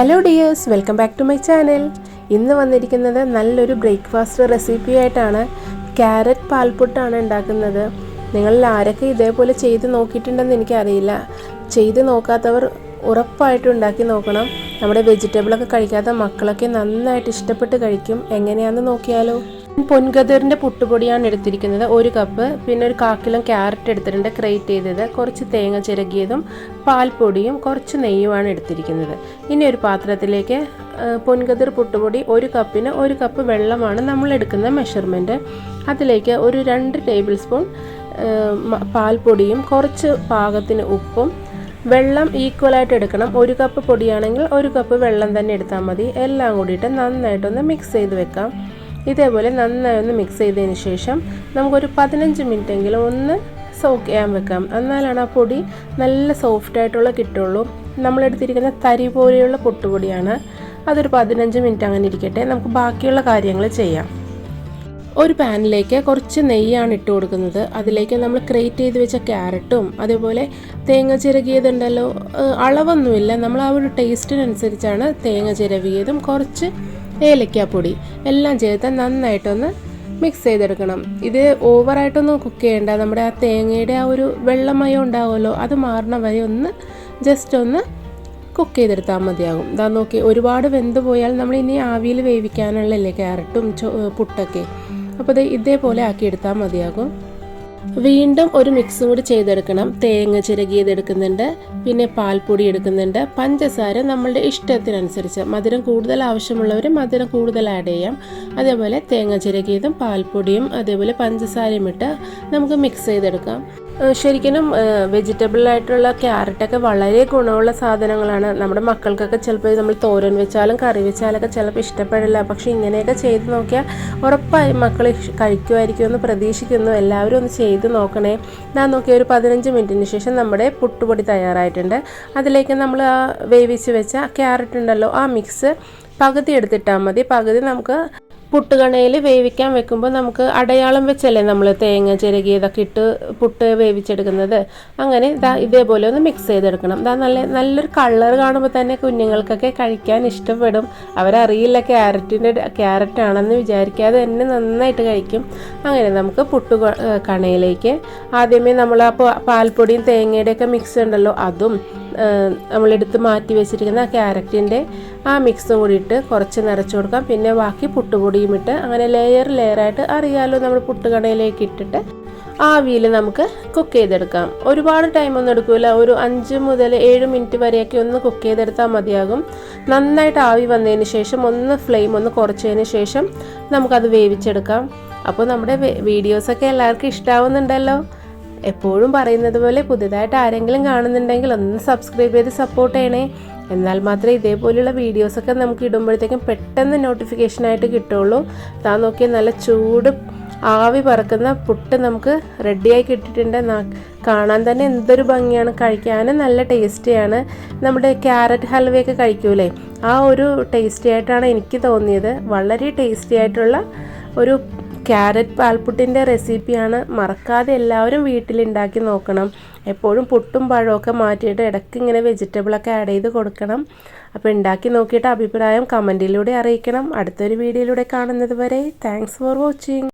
Hello dears welcome back to my channel ഇന്ന് വന്നിരിക്കുന്നത് നല്ലൊരു ബ്രേക്ക്ഫാസ്റ്റ് റെസിപ്പി ആയിട്ടാണ്. ക്യാരറ്റ് പാൽപുട്ടാണ് ഉണ്ടാക്കുന്നത്. നിങ്ങളിൽ ആരൊക്കെ ഇതേപോലെ ചെയ്ത് നോക്കിയിട്ടുണ്ടെന്ന് എനിക്കറിയില്ല. ചെയ്ത് നോക്കാത്തവർ ഉറപ്പായിട്ടും ഉണ്ടാക്കി നോക്കണം. നമ്മുടെ വെജിറ്റബിളൊക്കെ കഴിക്കാത്ത മക്കളൊക്കെ നന്നായിട്ട് ഇഷ്ടപ്പെട്ട് കഴിക്കും. എങ്ങനെയാണെന്ന് നോക്കിയാലോ? പൊൻകതിറിന്റെ പുട്ടുപൊടിയാണ് എടുത്തിരിക്കുന്നത്. ഒരു കപ്പ്. പിന്നെ ഒരു കാക്കിലും ക്യാരറ്റ് എടുത്തിട്ടുണ്ട് ക്രേറ്റ് ചെയ്തത്. കുറച്ച് തേങ്ങ ചിരകിയതും പാൽപ്പൊടിയും കുറച്ച് നെയ്യുമാണ് എടുത്തിരിക്കുന്നത്. ഇനി ഒരു പാത്രത്തിലേക്ക് പൊൻകതിർ പുട്ടുപൊടി ഒരു കപ്പിന് ഒരു കപ്പ് വെള്ളമാണ് നമ്മൾ എടുക്കുന്ന മെഷർമെന്റ് അതിലേക്ക് ഒരു രണ്ട് ടേബിൾ സ്പൂൺ പാൽപ്പൊടിയും കുറച്ച് പാകത്തിന് ഉപ്പും വെള്ളം ഈക്വലായിട്ട് എടുക്കണം. ഒരു കപ്പ് പൊടിയാണെങ്കിൽ ഒരു കപ്പ് വെള്ളം തന്നെ എടുത്താൽ മതി. എല്ലാം കൂടിയിട്ട് നന്നായിട്ടൊന്ന് മിക്സ് ചെയ്ത് വെക്കാം. ഇതേപോലെ നന്നായി ഒന്ന് മിക്സ് ചെയ്തതിന് ശേഷം നമുക്കൊരു പതിനഞ്ച് മിനിറ്റ് എങ്കിലും ഒന്ന് സോക്ക് ചെയ്യാൻ വെക്കാം. എന്നാലാണ് ആ പൊടി നല്ല സോഫ്റ്റ് ആയിട്ടുള്ള കിട്ടുള്ളൂ. നമ്മളെടുത്തിരിക്കുന്ന തരി പോലെയുള്ള പൊട്ടുപൊടിയാണ്. അതൊരു പതിനഞ്ച് മിനിറ്റ് അങ്ങനെ ഇരിക്കട്ടെ. നമുക്ക് ബാക്കിയുള്ള കാര്യങ്ങൾ ചെയ്യാം. ഒരു പാനിലേക്ക് കുറച്ച് നെയ്യാണ് ഇട്ട് കൊടുക്കുന്നത്. അതിലേക്ക് നമ്മൾ ക്രേറ്റ് ചെയ്ത് വെച്ച ക്യാരറ്റും അതേപോലെ തേങ്ങ ചിരകിയതുണ്ടല്ലോ അളവൊന്നുമില്ല. നമ്മൾ ആ ഒരു ടേസ്റ്റിനനുസരിച്ചാണ് തേങ്ങ ചിരവിയതും കുറച്ച് ഏലക്കാപ്പൊടി എല്ലാം ചേർത്ത് നന്നായിട്ടൊന്ന് മിക്സ് ചെയ്തെടുക്കണം. ഇത് ഓവറായിട്ടൊന്നും കുക്ക് ചെയ്യേണ്ട. നമ്മുടെ ആ തേങ്ങയുടെ ആ ഒരു വെള്ളമയം ഉണ്ടാവുമല്ലോ അത് മാറണ വരെ ഒന്ന് ജസ്റ്റ് ഒന്ന് കുക്ക് ചെയ്തെടുത്താൽ മതിയാകും. ഇതാ നോക്കി ഒരുപാട് വെന്ത് പോയാൽ നമ്മൾ ഇനി ആവിയിൽ വേവിക്കാനുള്ളല്ലേ ക്യാരറ്റും പുട്ടൊക്കെ. അപ്പോൾ ഇത് ഇതേപോലെ ആക്കി എടുത്താൽ മതിയാകും. വീണ്ടും ഒരു മിക്സ് കൂടി ചെയ്തെടുക്കണം. തേങ്ങ ചിരകിയത് എടുക്കുന്നുണ്ട് പിന്നെ പാൽപ്പൊടി എടുക്കുന്നുണ്ട്. പഞ്ചസാര നമ്മളുടെ ഇഷ്ടത്തിനനുസരിച്ച്. മധുരം കൂടുതൽ ആവശ്യമുള്ളവർ മധുരം കൂടുതൽ ആഡ് ചെയ്യാം. അതേപോലെ തേങ്ങ ചിരകിയതും പാൽപ്പൊടിയും അതേപോലെ പഞ്ചസാരയും ഇട്ട് നമുക്ക് മിക്സ് ചെയ്തെടുക്കാം. ശരിക്കും വെജിറ്റബിൾ ആയിട്ടുള്ള ക്യാരറ്റൊക്കെ വളരെ ഗുണമുള്ള സാധനങ്ങളാണ്. നമ്മുടെ മക്കൾക്കൊക്കെ ചിലപ്പോൾ നമ്മൾ തോരൻ വെച്ചാലും കറി വെച്ചാലൊക്കെ ചിലപ്പോൾ ഇഷ്ടപ്പെടില്ല. പക്ഷേ ഇങ്ങനെയൊക്കെ ചെയ്ത് നോക്കിയാൽ ഉറപ്പായും മക്കൾ കഴിക്കുമായിരിക്കും എന്ന് പ്രതീക്ഷിക്കുന്നു. എല്ലാവരും ഒന്ന് ചെയ്ത് നോക്കണേ. ഞാൻ നോക്കിയ ഒരു പതിനഞ്ച് മിനിറ്റിന് ശേഷം നമ്മുടെ പുട്ടുപൊടി തയ്യാറായിട്ടുണ്ട്. അതിലേക്ക് നമ്മൾ ആ വേവിച്ച് വെച്ച ക്യാരറ്റ് ഉണ്ടല്ലോ ആ മിക്സ് പകുതി എടുത്തിട്ടാൽ മതി. പകുതി നമുക്ക് പുട്ടുകണയിൽ വേവിക്കാൻ വെക്കുമ്പോൾ നമുക്ക് അടയാളം വെച്ചല്ലേ നമ്മൾ തേങ്ങ ചിരകിയതൊക്കെ ഇട്ട് പുട്ട് വേവിച്ചെടുക്കുന്നത്. അങ്ങനെ ഇതാ ഇതേപോലെ ഒന്ന് മിക്സ് ചെയ്തെടുക്കണം. ഇതാ നല്ല നല്ലൊരു കളർ കാണുമ്പോൾ തന്നെ കുഞ്ഞുങ്ങൾക്കൊക്കെ കഴിക്കാൻ ഇഷ്ടപ്പെടും. അവരറിയില്ല ക്യാരറ്റിന്റെ ക്യാരറ്റ് ആണെന്ന് വിചാരിക്കാതെ തന്നെ നന്നായിട്ട് കഴിക്കും. അങ്ങനെ നമുക്ക് പുട്ട് കണയിലേക്ക് ആദ്യമേ നമ്മൾ ആ പാൽപ്പൊടിയും തേങ്ങയുടെയൊക്കെ മിക്സ് ഉണ്ടല്ലോ അതും നമ്മളെടുത്ത് മാറ്റി വെച്ചിരിക്കുന്ന ക്യാരറ്റിന്റെ ആ മിക്സും കൂടി ഇട്ട് കുറച്ച് നിറച്ച് കൊടുക്കാം. പിന്നെ ബാക്കി പുട്ടുപൊടിയും ഇട്ട് അങ്ങനെ ലെയർ ലെയറായിട്ട് അറിയാമല്ലോ നമ്മൾ പുട്ടുകടയിലേക്ക് ഇട്ടിട്ട് ആവിയിൽ നമുക്ക് കുക്ക് ചെയ്തെടുക്കാം. ഒരുപാട് ടൈമൊന്നും എടുക്കില്ല ഒരു അഞ്ച് മുതൽ ഏഴ് മിനിറ്റ് വരെയൊക്കെ ഒന്ന് കുക്ക് ചെയ്തെടുത്താൽ മതിയാകും. നന്നായിട്ട് ആവി വന്നതിന് ശേഷം ഒന്ന് ഫ്ലെയിം ഒന്ന് കുറച്ചതിന് ശേഷം നമുക്കത് വേവിച്ചെടുക്കാം. അപ്പോൾ നമ്മുടെ വീഡിയോസൊക്കെ എല്ലാവർക്കും ഇഷ്ടാവുന്നുണ്ടല്ലോ. എപ്പോഴും പറയുന്നത് പോലെ പുതുതായിട്ട് ആരെങ്കിലും കാണുന്നുണ്ടെങ്കിൽ ഒന്ന് സബ്സ്ക്രൈബ് ചെയ്ത് സപ്പോർട്ട് ചെയ്യണേ. എന്നാൽ മാത്രമേ ഇതേപോലെയുള്ള വീഡിയോസൊക്കെ നമുക്ക് ഇടുമ്പോഴത്തേക്കും പെട്ടെന്ന് നോട്ടിഫിക്കേഷനായിട്ട് കിട്ടുള്ളൂ താ നോക്കിയാൽ നല്ല ചൂട് ആവി പറക്കുന്ന പുട്ട് നമുക്ക് റെഡിയായി കിട്ടിയിട്ടുണ്ട്. കാണാൻ തന്നെ എന്തൊരു ഭംഗിയാണ്. കഴിക്കാനും നല്ല ടേസ്റ്റിയാണ് നമ്മുടെ ക്യാരറ്റ് ഹൽവയൊക്കെ കഴിക്കൂലേ? ആ ഒരു ടേസ്റ്റി ആയിട്ടാണ് എനിക്ക് തോന്നിയത്. വളരെ ടേസ്റ്റി ആയിട്ടുള്ള ഒരു ക്യാരറ്റ് പാൽപ്പുട്ടിന്റെ റെസിപ്പിയാണ് മറക്കാതെ എല്ലാവരും വീട്ടിലുണ്ടാക്കി നോക്കണം. എപ്പോഴും പുട്ടും പഴമൊക്കെ മാറ്റിയിട്ട് ഇടയ്ക്ക് ഇങ്ങനെ വെജിറ്റബിളൊക്കെ ആഡ് ചെയ്ത് കൊടുക്കണം. അപ്പോൾ ഉണ്ടാക്കി നോക്കിയിട്ട് അഭിപ്രായം കമന്റിലൂടെ അറിയിക്കണം. അടുത്തൊരു വീഡിയോയിലൂടെ കാണുന്നത് വരെ താങ്ക്സ് ഫോർ വാച്ചിങ്